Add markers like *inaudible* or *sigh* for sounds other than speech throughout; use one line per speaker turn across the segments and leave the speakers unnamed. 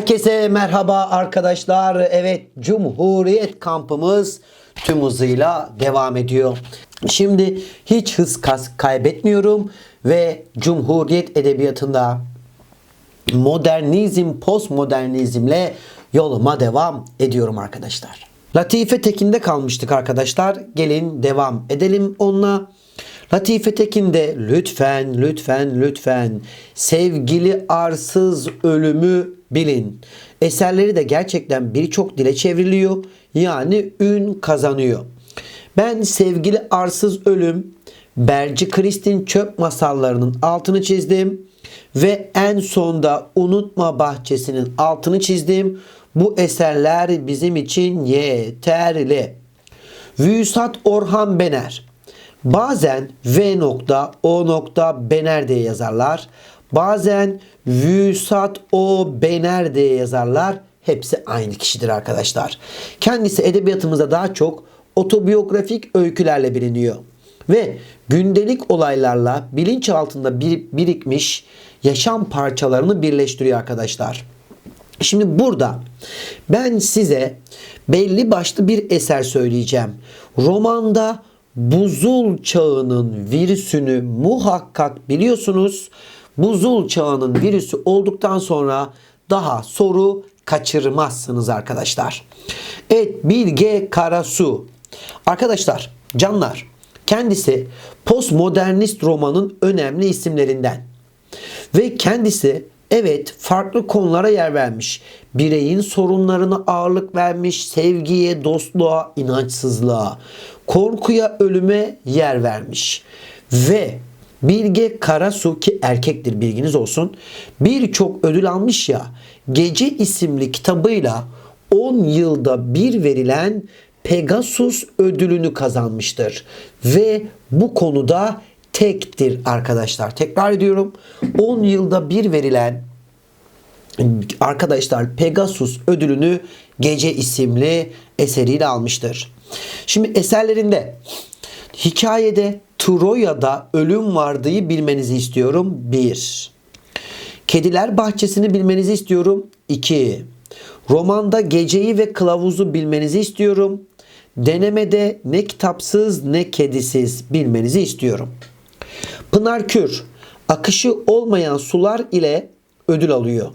Herkese merhaba arkadaşlar. Evet Cumhuriyet kampımız tüm hızıyla devam ediyor. Şimdi hiç hız kaybetmiyorum ve Cumhuriyet edebiyatında modernizm, postmodernizmle yoluma devam ediyorum arkadaşlar. Latife Tekin'de kalmıştık arkadaşlar. Gelin devam edelim onunla. Latife Tekin'de lütfen, lütfen, lütfen sevgili arsız ölümü bilin. Eserleri de gerçekten birçok dile çevriliyor. Yani ün kazanıyor. Ben sevgili arsız ölüm, Berci Kristin çöp masallarının altını çizdim ve en sonda Unutma Bahçesi'nin altını çizdim. Bu eserler bizim için yeterli. Vüsat Orhan Bener. Bazen V nokta O nokta Bener diye yazarlar. Bazen Vüsat O Bener diye yazarlar. Hepsi aynı kişidir arkadaşlar. Kendisi edebiyatımızda daha çok otobiyografik öykülerle biliniyor. Ve gündelik olaylarla bilinç altında bir, birikmiş yaşam parçalarını birleştiriyor arkadaşlar. Şimdi burada ben size belli başlı bir eser söyleyeceğim. Romanda buzul çağının virüsünü muhakkak biliyorsunuz. Buzul çağının virüsü olduktan sonra daha soru kaçırmazsınız arkadaşlar. Evet Bilge Karasu. Arkadaşlar canlar kendisi postmodernist romanın önemli isimlerinden. Ve kendisi evet farklı konulara yer vermiş. Bireyin sorunlarına ağırlık vermiş, sevgiye, dostluğa, inançsızlığa, korkuya, ölüme yer vermiş. Ve Bilge Karasu ki erkektir bilginiz olsun birçok ödül almış ya Gece isimli kitabıyla 10 yılda bir verilen Pegasus ödülünü kazanmıştır. Ve bu konuda tektir arkadaşlar. Tekrar ediyorum. 10 yılda bir verilen arkadaşlar Pegasus ödülünü Gece isimli eseriyle almıştır. Şimdi eserlerinde hikayede Troya'da ölüm vardığı bilmenizi istiyorum. 1. Kediler bahçesini bilmenizi istiyorum. 2. Romanda geceyi ve kılavuzu bilmenizi istiyorum. Denemede ne kitapsız ne kedisiz bilmenizi istiyorum. Pınar Kür akışı olmayan sular ile ödül alıyor.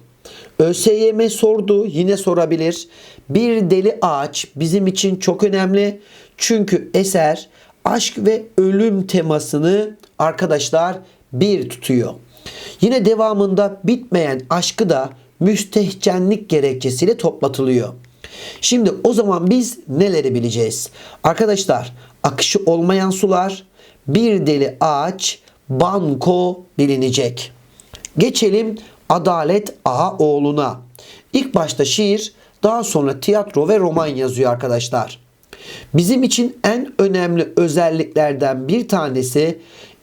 ÖSYM sordu yine sorabilir. Bir deli ağaç bizim için çok önemli. Çünkü eser aşk ve ölüm temasını arkadaşlar bir tutuyor. Yine devamında bitmeyen aşkı da müstehcenlik gerekçesiyle toplatılıyor. Şimdi o zaman biz neleri bileceğiz? Arkadaşlar akışı olmayan sular, bir deli ağaç, banko bilinecek. Geçelim Adalet Ağaoğlu'na. İlk başta şiir, daha sonra tiyatro ve roman yazıyor arkadaşlar. Bizim için en önemli özelliklerden bir tanesi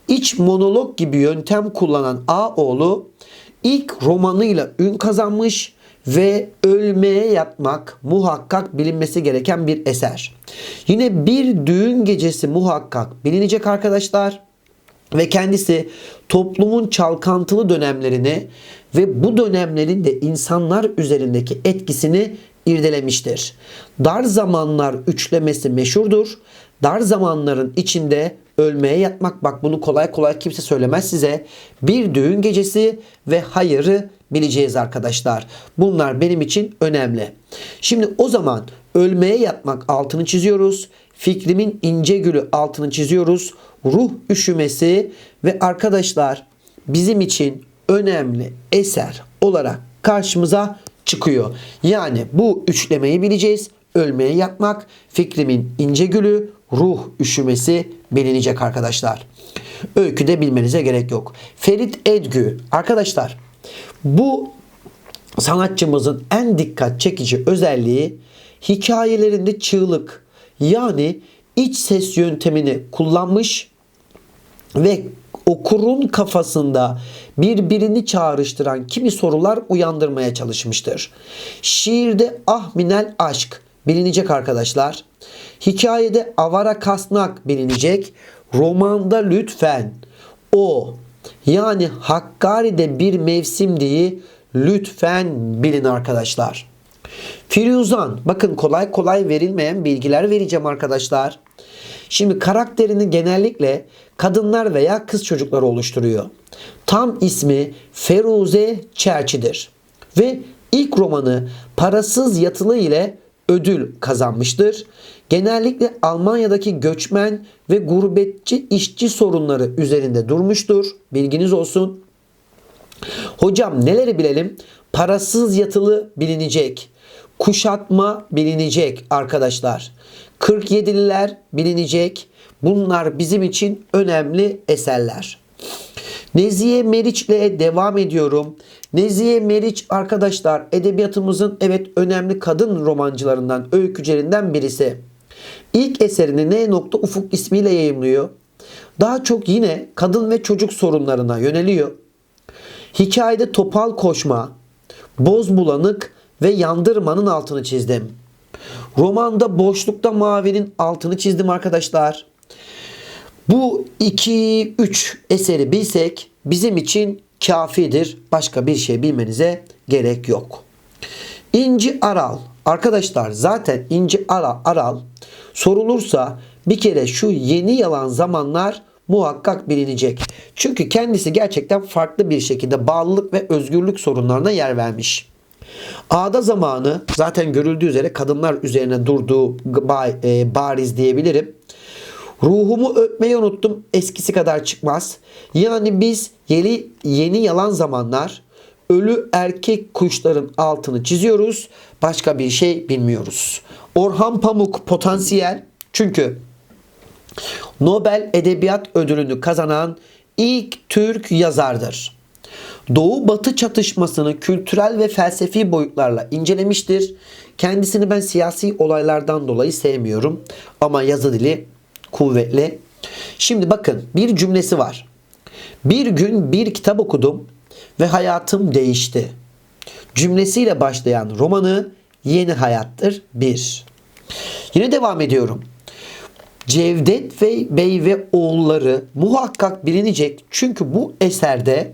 iç monolog gibi yöntem kullanan Ağoğlu ilk romanıyla ün kazanmış ve ölmeye yatmak muhakkak bilinmesi gereken bir eser. Yine bir düğün gecesi muhakkak bilinecek arkadaşlar ve kendisi toplumun çalkantılı dönemlerini ve bu dönemlerin de insanlar üzerindeki etkisini irdelemiştir. Dar zamanlar üçlemesi meşhurdur. Dar zamanların içinde ölmeye yatmak bak bunu kolay kolay kimse söylemez size. Bir düğün gecesi ve hayırı bileceğiz arkadaşlar. Bunlar benim için önemli. Şimdi o zaman ölmeye yatmak altını çiziyoruz. Fikrimin ince gülü altını çiziyoruz. Ruh üşümesi ve arkadaşlar bizim için önemli eser olarak karşımıza çıkıyor. Yani bu üçlemeyi bileceğiz. Ölmeye yatmak, fikrimin ince gülü, ruh üşümesi bilinecek arkadaşlar. Öyküde bilmenize gerek yok. Ferit Edgü arkadaşlar bu sanatçımızın en dikkat çekici özelliği hikayelerinde çığlık yani iç ses yöntemini kullanmış ve okurun kafasında birbirini çağrıştıran kimi sorular uyandırmaya çalışmıştır. Şiirde ahminel aşk bilinecek arkadaşlar. Hikayede avara kasnak bilinecek. Romanda lütfen o yani Hakkari'de bir mevsim diye lütfen bilin arkadaşlar. Firuzan bakın kolay kolay verilmeyen bilgiler vereceğim arkadaşlar. Şimdi karakterini genellikle kadınlar veya kız çocukları oluşturuyor. Tam ismi Feruze Çerçi'dir. Ve ilk romanı Parasız Yatılı ile ödül kazanmıştır. Genellikle Almanya'daki göçmen ve gurbetçi işçi sorunları üzerinde durmuştur. Bilginiz olsun. Hocam neleri bilelim? Parasız yatılı bilinecek. Kuşatma bilinecek arkadaşlar. 47'liler bilinecek. Bunlar bizim için önemli eserler. Nezihe Meriç ile devam ediyorum. Nezihe Meriç arkadaşlar edebiyatımızın evet önemli kadın romancılarından, öykücülerinden birisi. İlk eserini N. Ufuk ismiyle yayımlıyor. Daha çok yine kadın ve çocuk sorunlarına yöneliyor. Hikayede topal koşma, boz bulanık ve yandırmanın altını çizdim. Romanda boşlukta mavinin altını çizdim arkadaşlar. Bu 2-3 eseri bilsek bizim için kafidir. Başka bir şey bilmenize gerek yok. İnci Aral. Arkadaşlar zaten İnci Aral, Aral sorulursa bir kere şu yeni yalan zamanlar muhakkak bilinecek. Çünkü kendisi gerçekten farklı bir şekilde bağlılık ve özgürlük sorunlarına yer vermiş. Ağda zamanı zaten görüldüğü üzere kadınlar üzerine durduğu e, bariz diyebilirim. Ruhumu öpmeyi unuttum. Eskisi kadar çıkmaz. Yani biz yeni, yeni yalan zamanlar ölü erkek kuşların altını çiziyoruz. Başka bir şey bilmiyoruz. Orhan Pamuk potansiyel. Çünkü Nobel Edebiyat Ödülünü kazanan ilk Türk yazardır. Doğu Batı çatışmasını kültürel ve felsefi boyutlarla incelemiştir. Kendisini ben siyasi olaylardan dolayı sevmiyorum ama yazı dili kuvvetli. Şimdi bakın bir cümlesi var. Bir gün bir kitap okudum ve hayatım değişti. Cümlesiyle başlayan romanı Yeni Hayattır 1. Yine devam ediyorum. Cevdet ve Bey ve oğulları muhakkak bilinecek. Çünkü bu eserde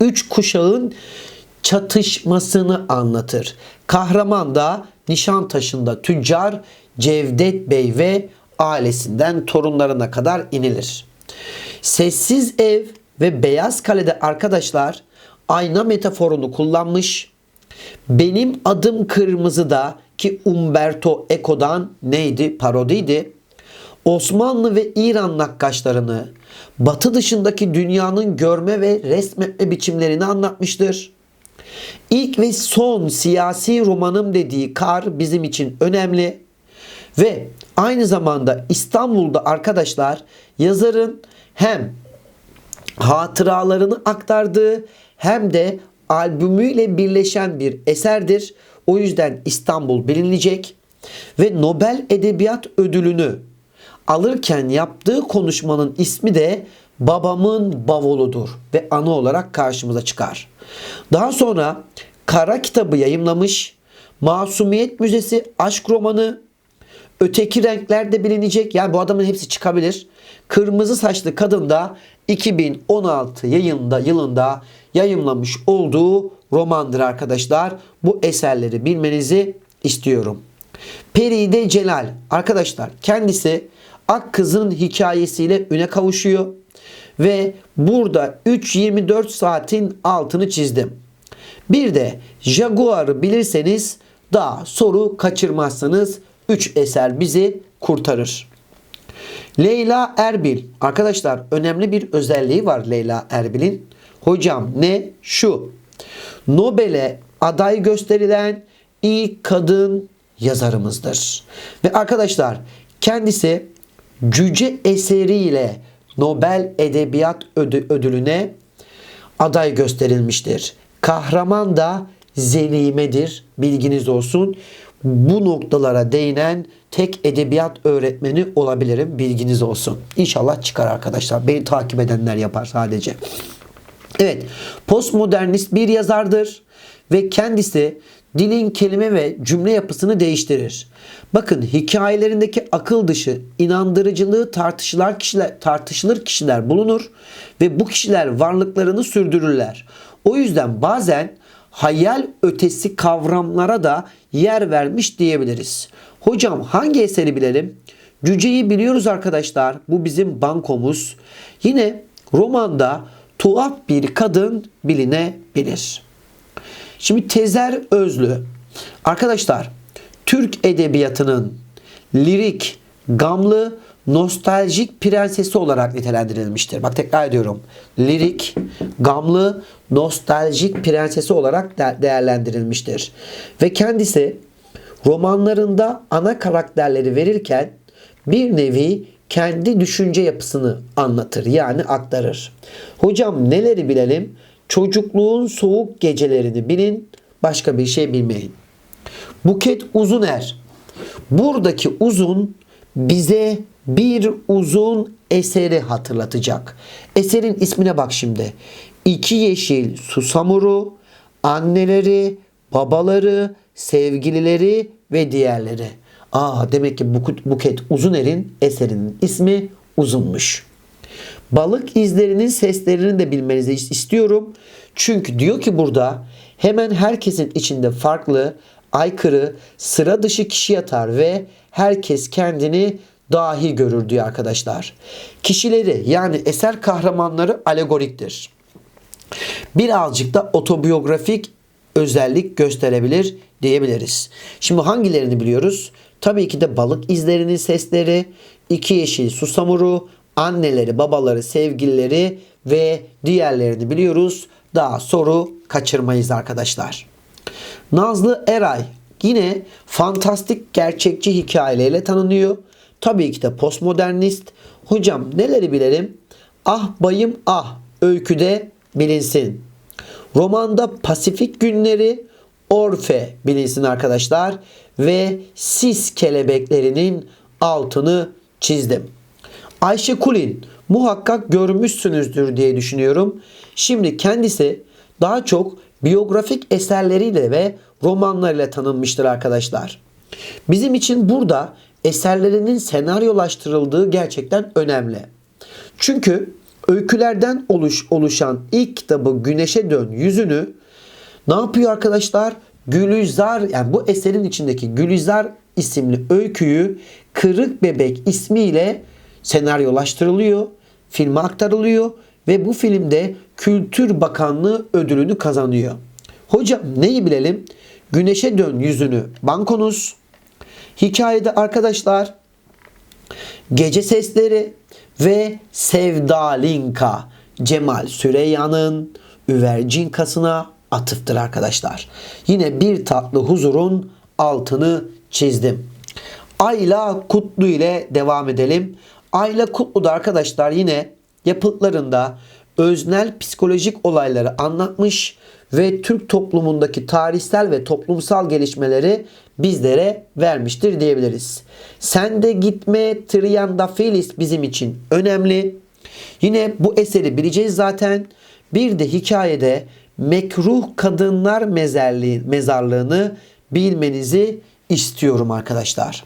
üç kuşağın çatışmasını anlatır. Kahraman da Nişantaşı'nda tüccar Cevdet Bey ve ailesinden torunlarına kadar inilir. Sessiz ev ve beyaz kalede arkadaşlar ayna metaforunu kullanmış. Benim adım kırmızı da ki Umberto Eco'dan neydi? Parodiydi. Osmanlı ve İran nakkaşlarını, batı dışındaki dünyanın görme ve resmetme biçimlerini anlatmıştır. İlk ve son siyasi romanım dediği Kar bizim için önemli. Ve aynı zamanda İstanbul'da arkadaşlar yazarın hem hatıralarını aktardığı hem de albümüyle birleşen bir eserdir. O yüzden İstanbul bilinecek ve Nobel Edebiyat Ödülünü alırken yaptığı konuşmanın ismi de Babamın Bavuludur ve anı olarak karşımıza çıkar. Daha sonra Kara kitabı yayımlamış. Masumiyet Müzesi aşk romanı Öteki renkler de bilinecek. Yani bu adamın hepsi çıkabilir. Kırmızı saçlı kadın da 2016 yayında yılında yayımlamış olduğu romandır arkadaşlar. Bu eserleri bilmenizi istiyorum. Peride Celal arkadaşlar kendisi Ak Kız'ın hikayesiyle üne kavuşuyor. Ve burada 3.24 saatin altını çizdim. Bir de Jaguar'ı bilirseniz daha soru kaçırmazsanız 3 eser bizi kurtarır. Leyla Erbil. Arkadaşlar önemli bir özelliği var Leyla Erbil'in. Hocam ne? Şu. Nobel'e aday gösterilen ilk kadın yazarımızdır. Ve arkadaşlar kendisi Cüce eseriyle Nobel Edebiyat Ödülüne aday gösterilmiştir. Kahraman da Zelime'dir. Bilginiz olsun bu noktalara değinen tek edebiyat öğretmeni olabilirim. Bilginiz olsun. İnşallah çıkar arkadaşlar. Beni takip edenler yapar sadece. Evet, postmodernist bir yazardır ve kendisi dilin kelime ve cümle yapısını değiştirir. Bakın hikayelerindeki akıl dışı, inandırıcılığı tartışılar kişiler, tartışılır kişiler bulunur ve bu kişiler varlıklarını sürdürürler. O yüzden bazen hayal ötesi kavramlara da yer vermiş diyebiliriz. Hocam hangi eseri bilelim? Cüceyi biliyoruz arkadaşlar. Bu bizim bankomuz. Yine romanda tuhaf bir kadın bilinebilir. Şimdi Tezer Özlü. Arkadaşlar Türk edebiyatının lirik, gamlı, nostaljik prensesi olarak nitelendirilmiştir. Bak tekrar ediyorum. Lirik, gamlı, nostaljik prensesi olarak de- değerlendirilmiştir. Ve kendisi romanlarında ana karakterleri verirken bir nevi kendi düşünce yapısını anlatır yani aktarır. Hocam neleri bilelim? Çocukluğun soğuk gecelerini bilin, başka bir şey bilmeyin. Buket Uzuner. Buradaki uzun bize bir uzun eseri hatırlatacak. Eserin ismine bak şimdi. İki yeşil susamuru, anneleri, babaları, sevgilileri ve diğerleri. Aa demek ki Buket, Uzuner'in eserinin ismi uzunmuş. Balık izlerinin seslerini de bilmenizi istiyorum. Çünkü diyor ki burada hemen herkesin içinde farklı, aykırı, sıra dışı kişi yatar ve herkes kendini dahi görür diyor arkadaşlar. Kişileri yani eser kahramanları alegoriktir. Birazcık da otobiyografik özellik gösterebilir diyebiliriz. Şimdi hangilerini biliyoruz? Tabii ki de balık izlerinin sesleri, iki yeşil susamuru, anneleri, babaları, sevgilileri ve diğerlerini biliyoruz. Daha soru kaçırmayız arkadaşlar. Nazlı Eray yine fantastik gerçekçi hikayeleriyle tanınıyor. Tabii ki de postmodernist. Hocam neleri bilelim? Ah bayım ah öyküde bilinsin. Romanda Pasifik günleri Orfe bilinsin arkadaşlar ve sis kelebeklerinin altını çizdim. Ayşe Kulin muhakkak görmüşsünüzdür diye düşünüyorum. Şimdi kendisi daha çok biyografik eserleriyle ve romanlarıyla tanınmıştır arkadaşlar. Bizim için burada eserlerinin senaryolaştırıldığı gerçekten önemli. Çünkü öykülerden oluş, oluşan ilk kitabı Güneşe Dön yüzünü ne yapıyor arkadaşlar? Gülizar yani bu eserin içindeki Gülizar isimli öyküyü Kırık Bebek ismiyle senaryolaştırılıyor, filme aktarılıyor ve bu filmde Kültür Bakanlığı ödülünü kazanıyor. Hocam neyi bilelim? Güneşe dön yüzünü bankonuz. Hikayede arkadaşlar gece sesleri ve Sevda Linka Cemal Süreyya'nın Üvercinkasına atıftır arkadaşlar. Yine bir tatlı huzurun altını çizdim. Ayla Kutlu ile devam edelim. Ayla Kutlu da arkadaşlar yine yapıtlarında öznel psikolojik olayları anlatmış ve Türk toplumundaki tarihsel ve toplumsal gelişmeleri bizlere vermiştir diyebiliriz. Sen de gitme Triandafilis bizim için önemli. Yine bu eseri bileceğiz zaten. Bir de hikayede mekruh kadınlar mezarlığı, mezarlığını bilmenizi istiyorum arkadaşlar.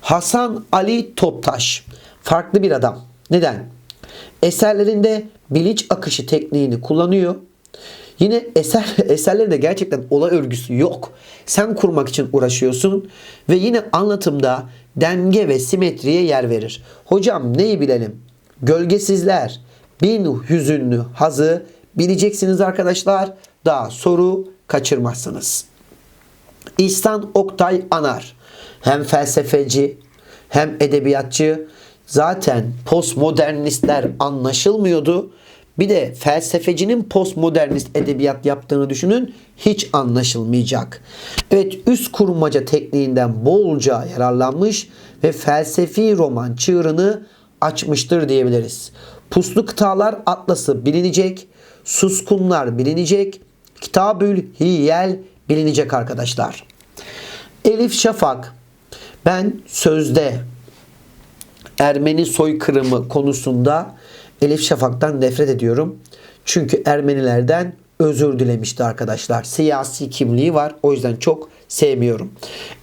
Hasan Ali Toptaş farklı bir adam. Neden? Eserlerinde bilinç akışı tekniğini kullanıyor. Yine eser *laughs* eserlerinde gerçekten olay örgüsü yok. Sen kurmak için uğraşıyorsun ve yine anlatımda denge ve simetriye yer verir. Hocam neyi bilelim? Gölgesizler, bin hüzünlü hazı bileceksiniz arkadaşlar. Daha soru kaçırmazsınız. İhsan Oktay Anar hem felsefeci hem edebiyatçı zaten postmodernistler anlaşılmıyordu. Bir de felsefecinin postmodernist edebiyat yaptığını düşünün hiç anlaşılmayacak. Evet üst kurmaca tekniğinden bolca yararlanmış ve felsefi roman çığırını açmıştır diyebiliriz. Puslu Kıtalar Atlası bilinecek, Suskunlar bilinecek, Kitabül Hiyel bilinecek arkadaşlar. Elif Şafak ben sözde Ermeni soykırımı konusunda Elif Şafak'tan nefret ediyorum. Çünkü Ermenilerden özür dilemişti arkadaşlar. Siyasi kimliği var. O yüzden çok sevmiyorum.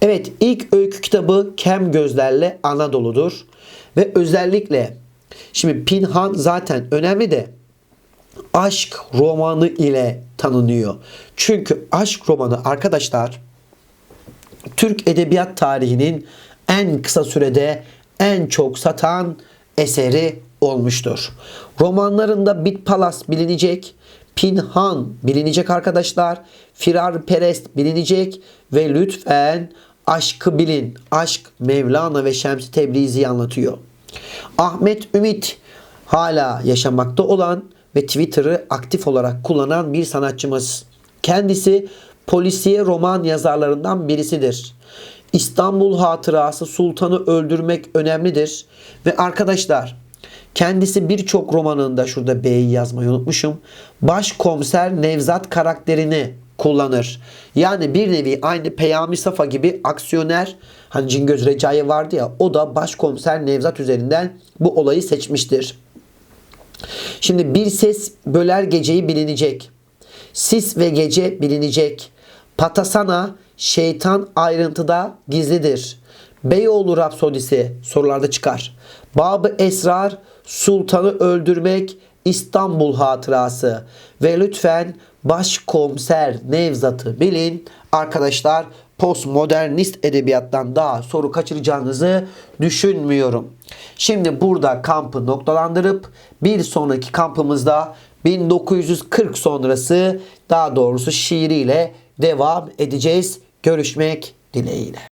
Evet ilk öykü kitabı Kem Gözlerle Anadolu'dur. Ve özellikle şimdi Pinhan zaten önemli de aşk romanı ile tanınıyor. Çünkü aşk romanı arkadaşlar Türk edebiyat tarihinin en kısa sürede en çok satan eseri olmuştur. Romanlarında Bit Palas bilinecek, Pinhan bilinecek arkadaşlar, Firar Perest bilinecek ve lütfen Aşkı Bilin, Aşk Mevlana ve Şems-i Tebrizi'yi anlatıyor. Ahmet Ümit hala yaşamakta olan ve Twitter'ı aktif olarak kullanan bir sanatçımız. Kendisi polisiye roman yazarlarından birisidir. İstanbul Hatırası Sultanı Öldürmek önemlidir. Ve arkadaşlar kendisi birçok romanında şurada B'yi yazmayı unutmuşum. Başkomiser Nevzat karakterini kullanır. Yani bir nevi aynı Peyami Safa gibi aksiyoner hani Cingöz Recai vardı ya o da başkomiser Nevzat üzerinden bu olayı seçmiştir. Şimdi bir ses böler geceyi bilinecek. Sis ve gece bilinecek. Patasana şeytan ayrıntıda gizlidir. Beyoğlu Rapsodisi sorularda çıkar. Babı Esrar Sultanı Öldürmek İstanbul Hatırası ve lütfen Başkomiser Nevzat'ı bilin. Arkadaşlar postmodernist edebiyattan daha soru kaçıracağınızı düşünmüyorum. Şimdi burada kampı noktalandırıp bir sonraki kampımızda 1940 sonrası daha doğrusu şiiriyle devam edeceğiz. Görüşmek dileğiyle.